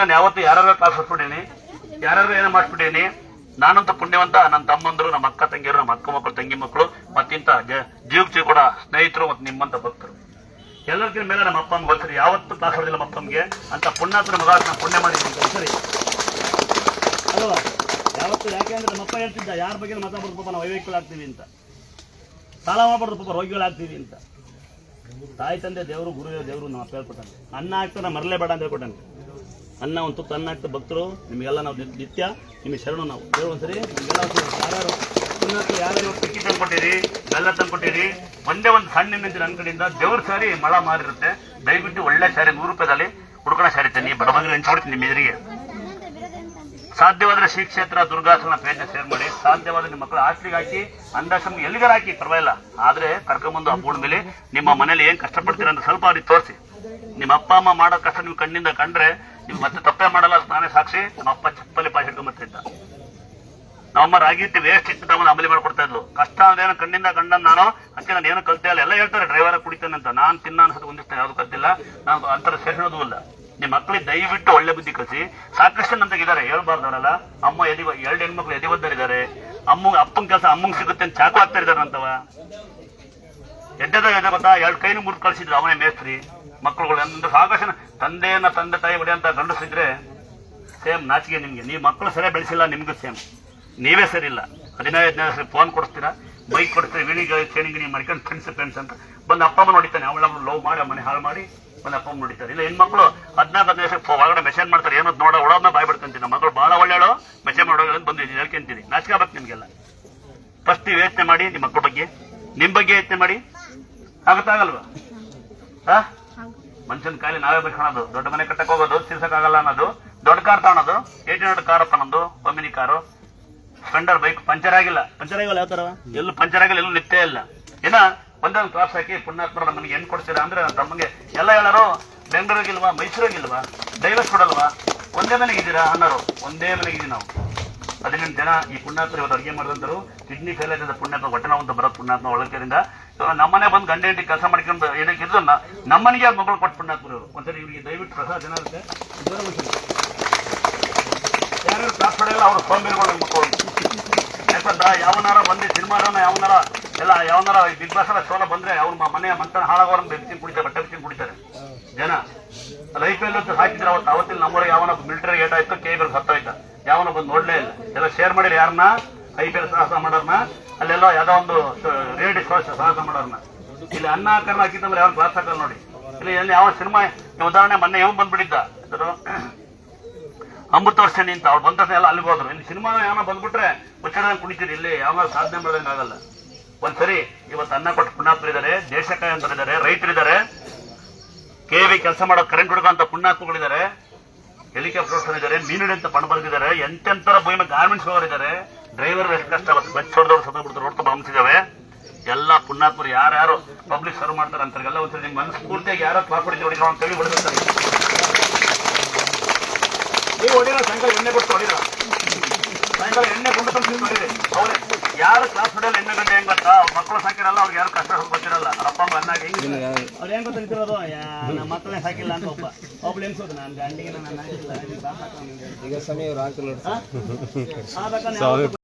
ನಾನು ಯಾವತ್ತು ಯಾರು ಕಾಸು ಹೊತ್ಬಿಟ್ಟೀನಿ ಯಾರು ಏನೋ ಮಾಡ್ಬಿಟ್ಟೀನಿ ನಾನಂತ ಪುಣ್ಯವಂತ, ನನ್ನ ತಮ್ಮಂದರು, ನಮ್ಮ ಅಕ್ಕ ತಂಗಿಯರು, ನಮ್ಮ ಅಕ್ಕ ಮಕ್ಕಳು, ತಂಗಿ ಮಕ್ಕಳು, ಮತ್ತಿಂತ ಜೀವಕ್ಕೆ ಕೂಡ ಸ್ನೇಹಿತರು ಮತ್ತು ನಿಮ್ಮಂತ ಭಕ್ತರು. ಎಲ್ಲರಿಗಿಂತ ಮೇಲೆ ನಮ್ಮ ಅಪ್ಪ ಬರ್ತಾರೆ ಯಾವತ್ತು ಹೊಡೆದಿಲ್ಲ ನಮ್ಮ ಅಪ್ಪಂಗೆ. ಅಂತ ಪುಣ್ಯಾತ್ರ ಮಗ ನಾನು ಪುಣ್ಯ ಮಾಡಿದ್ದೀನಿ ಸರಿ ಅಲ್ವಾ ಯಾವತ್ತು ಯಾಕೆ ಅಂದ್ರೆ ನಮ್ಮಪ್ಪ ಹೇಳ್ತಿದ್ದ, ಯಾರ ಬಗ್ಗೆ ಮಾತಾಡ್ಬೋದು ಪಾಪ, ನಾವು ವೈವೇಕ್ಯಗಳಾಗ್ತೀವಿ ಅಂತ. ಸಾಲ ಮಾಡ್ಬಾರ್ದು ಪಾಪ, ರೋಗಿಗಳಾಗ್ತೀವಿ ಅಂತ. ತಾಯಿ, ತಂದೆ, ದೇವರು, ಗುರು, ದೇವರು ನಾವು ಹೇಳ್ಕೊಟ್ಟಂತೆ. ಅನ್ನ ಆಗ್ತಾನೆ ಮರಲೇ ಬೇಡ ಅಂತ ಹೇಳ್ಕೊಟ್ಟಾನೆ ಅನ್ನ ಒಂದು ತುತ್ತು ಅನ್ನ ಹಾಕ್ತಾ ಭಕ್ತರು, ನಿಮಗೆಲ್ಲ ನಾವು ನಿತ್ಯ ನಿಮಗೆ ಶರಣು ನಾವು. ಒಂದ್ಸರಿ ಯಾರು ಯಾರು ಸಿಕ್ಕಿ ತಂದ್ಕೊಟ್ಟಿರಿ, ಬೆಲ್ಲ ತಂದ್ಕೊಟ್ಟಿರಿ, ಒಂದೇ ಒಂದು ಸಣ್ಣ ನನ್ನ ಕಡೆಯಿಂದ, ದೇವ್ರ ಸಾರಿ ಮಳ ಮಾರಿರುತ್ತೆ. ದಯವಿಟ್ಟು ಒಳ್ಳೆ ಸಾರಿ, ನೂರು ರೂಪಾಯಿದಲ್ಲಿ ಹುಡುಕೋಣ ಸಾರಿ ತನ್ನಿ. ಬಡಬಂಗ್ರೆ ಹಂಚ್ಕೊಡ್ತೀನಿ ನಿಮ್ಮ ಎದುರಿಗೆ. ಸಾಧ್ಯವಾದರೆ ಶ್ರೀ ಕ್ಷೇತ್ರ, ದುರ್ಗಾಸನ ಪೇಜ್ ಶೇರ್ ಮಾಡಿ. ಸಾಧ್ಯವಾದ್ರೆ ನಿಮ್ಮ ಮಕ್ಕಳು ಹಾಸ್ಟೆಲ್ಗೆ ಹಾಕಿ ಅಂದಾಶ್ರಮ ಎಲ್ಲಿಗಾರ ಹಾಕಿ, ಪರವಾಗಿಲ್ಲ. ಆದ್ರೆ ಕರ್ಕೊಂಬಂದು ಆ ಮೇಲೆ ನಿಮ್ಮ ಮನೇಲಿ ಏನ್ ಕಷ್ಟಪಡ್ತೀರ ಅಂತ ಸ್ವಲ್ಪ ಅವ್ರಿಗೆ ತೋರಿಸಿ. ನಿಮ್ಮ ಅಪ್ಪ, ಅಮ್ಮ ಮಾಡೋ ಕಷ್ಟ ನೀವು ಕಣ್ಣಿಂದ ಕಂಡ್ರೆ ನೀವು ಮತ್ತೆ ತಪ್ಪೇ ಮಾಡಲ್ಲ ಅಂತ ನಾನೇ ಸಾಕ್ಷಿ. ನಮ್ಮ ಅಪ್ಪ ಚಪ್ಪಲಿ ಪಾಸ್ ಹಿಡ್ಕೊಂಬತ್ತಿದ್ದ ನಮ್ಮಮ್ಮ ರಾಗಿ ಇಟ್ಟು ವೇಸ್ಟ್ ಇಟ್ಟು ತಗೊಂಡು ಅಮಲಿ ಮಾಡ್ಕೊಡ್ತಾ ಇದ್ಲು. ಕಷ್ಟ ಅಂದ್ರೆ ಏನೋ? ಕಣ್ಣಿಂದ ಕಂಡ ನಾನು. ಅದಕ್ಕೆ ನಾನು ಏನು ಕಲ್ತೇ ಇಲ್ಲ ಎಲ್ಲ ಹೇಳ್ತಾರೆ, ಡ್ರೈವರ್ ಕುಡಿತೇನೆ ಅಂತ. ನಾನು ತಿನ್ನ ಅನ್ಸೋದು ಒಂದಿಷ್ಟು ಯಾವ್ದು ಕಲ್ತಿಲ್ಲ. ನಾನು ಅಂತರ ಸೇರಿಸೋದು ಇಲ್ಲ ನಿಮ್ಮ ಮಕ್ಕಳಿಗೆ ದಯವಿಟ್ಟು ಒಳ್ಳೆ ಬುದ್ಧಿ ಕಲಿಸಿ. ಸಾಕಷ್ಟು ನಂತಾಗಿದ್ದಾರೆ ಹೇಳ್ಬಾರ್ದು ಅವರೆಲ್ಲ ಅಮ್ಮ ಎದಿ ಎರಡು ಹೆಣ್ಮಕ್ಳು ಎದಿ ಒದ್ದರಿದ್ದಾರೆ. ಅಮ್ಮ ಅಪ್ಪನ ಕೆಲಸ ಅಮ್ಮಂಗೆ ಸಿಗುತ್ತೆ ಅಂತ ಚಾಕು ಹಾಕ್ತಾ ಇದ್ದಾರೆ ಅಂತವ. ಎದೆ ಗೊತ್ತಾ? ಎರಡು ಕೈನು ಮುರಿದು ಕಳಿಸಿದ್ರು ಅವನೇ ಮೇಸ್ತ್ರಿ. ಮಕ್ಕಳುಗಳು ಅಂದ್ರೆ ಸಾಕಷ್ಟು ತಂದೆಯನ್ನ ತಂದೆ ತಾಯಿ ಹೊಡೆಯಂತ ಗಂಡಸಿದ್ರೆ ಸೇಮ್ ನಾಚಿಕೆ ನಿಮ್ಗೆ. ನೀವು ಮಕ್ಕಳು ಸರಿಯಾಗಿ ಬೆಳೆಸಿಲ್ಲ, ನಿಮಗೂ ಸೇಮ್. ನೀವೇ ಸರಿ ಇಲ್ಲ. ಹದಿನೈದು ಹದಿನೈದು ಸರಿ ಫೋನ್ ಕೊಡ್ತೀರಾ ಬೈಕ್ ಕೊಡ್ತೀರಾ ವಿಣಿಗೆ ಚೇಣಿಗೆ ನೀವು ಮಾಡ್ಕೊಂಡು ಫ್ರೆಂಡ್ಸ್ ಫ್ರೆಂಡ್ಸ್ ಅಂತ ಬಂದು ಅಪ್ಪ ಅಮ್ಮ ನೋಡಿತಾನೆ ಅವಳ ಲವ್ ಮಾಡಿ, ಮನೆ ಹಾಳು ಮಾಡಿ ಬಂದು ಅಪ್ಪ ಅಮ್ಮ ನೋಡಿತಾರೆ ಇಲ್ಲ, ಹೆಣ್ಮಕ್ಳು ಹದಿನಾಲ್ಕು, ಹದಿನೈದು ಒಳಗಡೆ ಮೆಸೇಜ್ ಮಾಡ್ತಾರೆ. ಏನೋ ನೋಡೋ ಒಳೋದನ್ನ ಬಾಯ್ ಬಿಡ್ತಂತೀನಿ ನಮ್ಮ ಮಗಳು ಭಾಳ ಒಳ್ಳೆಯಳು ಮೆಸೇಜ್ ಮಾಡೋದು ಅಂತ ಬಂದು ಹೇಳ್ಕೊಂತೀನಿ ನಾಚಿಕೆ ಆಗ್ಬೇಕು ನಿಮಗೆಲ್ಲ. ಫಸ್ಟ್ ನೀವು ಯೋಚನೆ ಮಾಡಿ, ನಿಮ್ಮ ಮಕ್ಕಳ ಬಗ್ಗೆ. ನಿಮ್ಮ ಬಗ್ಗೆ ಯೋಚನೆ ಮಾಡಿ. ಆಗುತ್ತಾಗಲ್ವಾ? ಹಾ? ಮನುಷ್ಯನ ಕಾಲಿ ನಾವೇ ಬೇಕನ್ನೋದು ದೊಡ್ಡ ಮನೆ ಕಟ್ಟಕ್ ಹೋಗೋದು ಆಗಲ್ಲ ಅನ್ನೋದು. ದೊಡ್ಡ ಕಾರ್ ತಗೊಳೋದು. ಏಟಿನ ಹಂಡ್ರೆಡ್ ಕಾರ್ ತಗೊಂಡು Omni car. Splendor bike puncture ಆಗಿಲ್ಲ. ಪಂಚರ್ ಆಗಿಲ್ಲ ಯಾವ ತರ ಎಲ್ಲೂ ಪಂಚರ್ ಆಗಿಲ್ಲ ಎಲ್ಲೂ ನಿತ್ಯ ಇಲ್ಲ. ಏನ ಒಂದೊಂದು ಕ್ಲಾಸ್ ಹಾಕಿ ಪುಣ್ಯಾತ್ಮರ ನಮಗೆ ಏನ್ ಕೊಡ್ತೀರಾ ಅಂದ್ರೆ ತಮ್ಮಗೆ ಎಲ್ಲ ಹೇಳೋರು ಬೆಂಗಳೂರಿಗಿಲ್ವಾ ಮೈಸೂರಿಗಿಲ್ವಾ ಡೈವರ್ಸ್ ಕೊಡಲ್ವಾ ಒಂದೇ ಮನೆಗಿದ್ದೀರಾ ಅನ್ನೋರು. ಒಂದೇ ಮನೆಗಿದ್ದೀವಿ ನಾವು. ಹದಿನೆಂಟು ಜನ ಈ ಪುಣ್ಯಾತ್ಮ ಇವತ್ತು ಅಡುಗೆ ಮಾಡಿದಂತರು ಕಿಡ್ನಿ ಫೇಲ್ ಆಗಿದೆ ಪುಣ್ಯಾತ್ಮ ಹೊಟ್ಟೆ ನೋವು ಅಂತ ಬರೋದು ಪುಣ್ಯಾತ್ಮ ಒಳಕರಿಂದ ನಮ್ಮನೆ ಬಂದು ಗಂಡ ಹೆಂಡತಿ ಕೆಲಸ ಮಾಡ್ಕೊಂಡು ಏನಕ್ಕೆ ಇದನ್ನ ನಮ್ಮನಿಗೆ ಯಾರು ಮಗಳು ಕೊಟ್ಟು ಹಾಕ್ಬಿಡೋರು ಒಂದ್ಸರಿ ಇವರಿಗೆ ದಯವಿಟ್ಟು ಪ್ರಸಾದ ಜನ ಇರುತ್ತೆ. ಯಾರು ಕ್ಲಾಸ್ ಪಡೆಯಲ್ಲ ಅವರು ಸೋಂಬೇರಿಗಳು ಮಕ್ಕಳು. ಯಾಕಂದ್ರ ಯಾವನಾರ ಬಂದು ಸಿನಿಮಾನ ಯಾವನಾರ, ಎಲ್ಲ ಯಾವನಾರ ಬಿಗ್ ಬಾಸ್ ಎಲ್ಲ ಸೋಲ ಬಂದ್ರೆ ಅವ್ರ ಮನೆಯ ಮಂತ್ರ ಹಾಳಾಗೋರ್ ಬಿಸ್ಕಿನ್ ಕುಡಿತಾರೆ, ಬಟ್ಟೆ ಕುಡಿತಾರೆ. ಜನ. ಲೈಫ್ ಎಲ್ಲ ಹಾಕಿದ್ರೆ ಅವತ್ತು, ಅವತ್ತಿನ ನಮ್ಮೂರಿಗೆ ಯಾವನ ಮಿಲಿಟರಿ ಏಟ್ ಆಯ್ತು ಕೆ ಬಿ ಸತ್ತೋಯ್ತ ಯಾವನ ಬಂದು ನೋಡ್ಲೇ ಇಲ್ಲ. ಎಲ್ಲ ಶೇರ್ ಮಾಡಿರಿ ಯಾರನ್ನ? ಐ ಪಿ ಎಲ್ ಸಾಹಸ ಮಾಡೋರ್ನ? ಅಲ್ಲೆಲ್ಲ ಯಾವ್ದೋ ಒಂದು ರಿಯಾಲಿಟಿ ಶೋ ಸಾಹಸ ಮಾಡೋರ್ನ. ಇಲ್ಲಿ ಅನ್ನ ಕರ್ನ ಹಾಕಿದ್ರೆ ಯಾವ ಕ್ಲಾಸ್ ಹಾಕಲ್ಲ ನೋಡಿ. ಇಲ್ಲಿ ಎಲ್ಲಿ ಯಾವ ಸಿನಿಮಾ ಉದಾಹರಣೆ ಮೊನ್ನೆ ಯಾವ ಬಂದ್ಬಿಟ್ಟಿದ್ದ? ಅಮೃತ ವರ್ಷ ನಿಂತ ಅವ್ರು ಬಂದ ಎಲ್ಲ ಅಲ್ಲಿಗೆ ಹೋದ್ರು. ಇಲ್ಲಿ ಸಿನಿಮಾ ಏನೋ ಬಂದ್ಬಿಟ್ರೆ ಉಚ್ಚಾರ ಕುಣಿತೀರಿ ಇಲ್ಲಿ ಯಾವ ಸಾಧನೆ ಮಾಡೋದಂಗೆ ಆಗಲ್ಲ. ಒಂದ್ಸರಿ ಇವತ್ತು ಅನ್ನ ಕೊಟ್ಟು ಪುಣ್ಯಾತ್ಮರಿದ್ದಾರೆ ದೇಶಕಾಯ ಅಂತರಿದ್ದಾರೆ ರೈತರಿದ್ದಾರೆ ಕೆ ವಿ ಕೆಲಸ ಮಾಡೋ ಕರೆಂಟ್ ಹುಡುಗಂತ ಪುಣ್ಯಾತ್ಮಗಳಿದ್ದಾರೆ ಹೆಲಿಕಾಪ್ಟರ್ ಇದ್ದಾರೆ ಮೀನುಡಿ ಅಂತ ಪಣ ಬರೆದಿದ್ದಾರೆ. ಎಂತೆಂತರ ಭೂಮಿ, ಗಾರ್ಮೆಂಟ್ಸ್ ಹೋಗಿದ್ದಾರೆ ಡ್ರೈವರ್ ಎಷ್ಟು ಕಷ್ಟ, ಬಸ್ ಹೊಡೆದವ್ರು ಸತ್ತ ಬಿಡ್ತಾರೆ ಹೊರತು ಬಂದಿದ್ದಾವೆ ಎಲ್ಲ ಪುಣ್ಯಾತ್ಮರು ಯಾರ್ಯಾರು ಪಬ್ಲಿಕ್ ಸರ್ವ್ ಮಾಡ್ತಾರೆ ಅಂತಾರೆಲ್ಲ ಒಂದ್ಸರಿ ನಿಮ್ಮ ಮನಸ್ಫೂರ್ತಿಯಾಗಿ ಯಾರೋ ಕ್ಲಾಸ್ ಹೊಡಿದ್ರು ಹೊಡಿರೋ ಅಂತ ಹೇಳಿ ಹೊಡೆದಿರ್ತಾರೆ ನೀವು ಹೊಡಿರ ಸಾಯಂಕಾಲ ಎಣ್ಣೆ ಕೊಟ್ಟು ಹೊಡಿರ. ಸಾಯಂಕಾಲ ಎಣ್ಣೆ ಕೊಂಡು ತಂದು ಹೊಡಿರಿ. ಅವ್ರೆ ಯಾರು ಕ್ಲಾಸ್ ಹೊಡೆಯಲ್ಲ ಎಣ್ಣೆ ಗಂಟೆ ಹೆಂಗ್ ಗೊತ್ತಾ? ಅವ್ರ ಮಕ್ಕಳು ಸಾಕಿರಲ್ಲ ಅವ್ರಿಗೆ ಯಾರು ಕಷ್ಟ ಗೊತ್ತಿರಲ್ಲ. ಅಪ್ಪ ಅಮ್ಮ ಅನ್ನಾಗ ಅವ್ರು ಹೆಂಗ್ ಗೊತ್ತಿರೋದು ನಮ್ಮ ಮಕ್ಕಳೇ ಸಾಕಿಲ್ಲ ಅಂತ ಒಬ್ಬ. ಒಬ್ಳು ಎನ್ಸೋದು ನಾನು ಗಂಡಿಗೆ ನಾನು ಈಗ ಸಮಯ